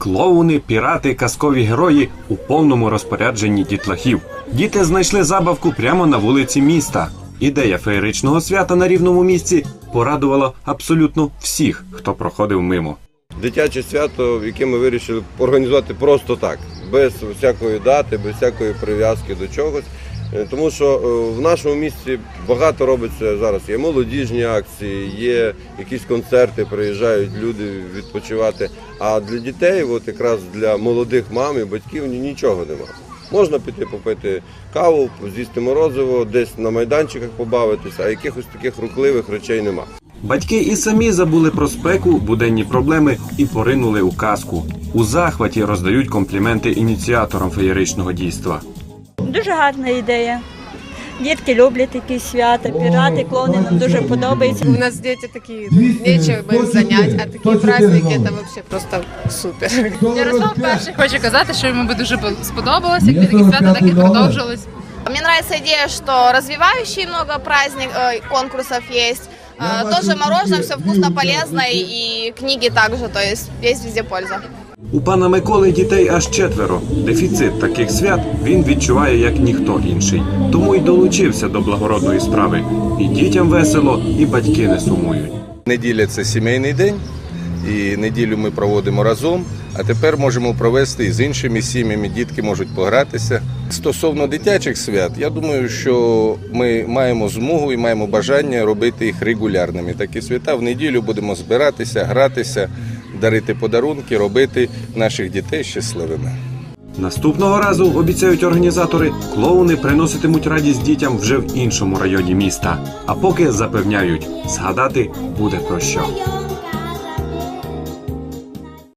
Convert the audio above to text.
Клоуни, пірати, казкові герої у повному розпорядженні дітлахів. Діти знайшли забавку прямо на вулиці міста. Ідея феєричного свята на рівному місці порадувала абсолютно всіх, хто проходив мимо. Дитяче свято, яке ми вирішили організувати просто так, без всякої дати, без всякої прив'язки до чогось. Е, Тому що е, в нашому місті багато робиться зараз. Є молодіжні акції, є якісь концерти, приїжджають люди відпочивати. А для дітей, от якраз для молодих мам і батьків нічого немає. Можна піти попити каву, з'їсти морозиво, десь на майданчиках побавитися, а якихось таких рухливих речей немає. Батьки і самі забули про спеку, буденні проблеми і поринули у казку. У захваті роздають компліменти ініціаторам феєричного дійства. Дуже гарна ідея. Дітки люблять такі свята, пірати, клони нам дуже подобається. У нас дети такие, ну, нечего им занять, а такие праздники это вообще просто супер. Ярослав перший хоче казати, що йому би дуже сподобалось, якби такі свята так і продовжились. Мне нравится идея, что развивающий много праздник, э, конкурсов есть. Э, тоже мороженое, все вкусно, полезно, и, и книги также, то есть есть везде польза. У пана Миколи дітей аж четверо. Дефіцит таких свят він відчуває як ніхто інший. Тому й долучився до благородної справи. І дітям весело, і батьки не сумують. Неділя це сімейний день, і неділю ми проводимо разом. А тепер можемо провести і з іншими сім'ями. Дітки можуть погратися. Стосовно дитячих свят, я думаю, що ми маємо змогу і маємо бажання робити їх регулярними. Такі свята в неділю будемо збиратися, гратися, дарити подарунки, робити наших дітей щасливими. Наступного разу обіцяють організатори, клоуни приноситимуть радість дітям вже в іншому районі міста. А поки запевняють, згадати буде про що.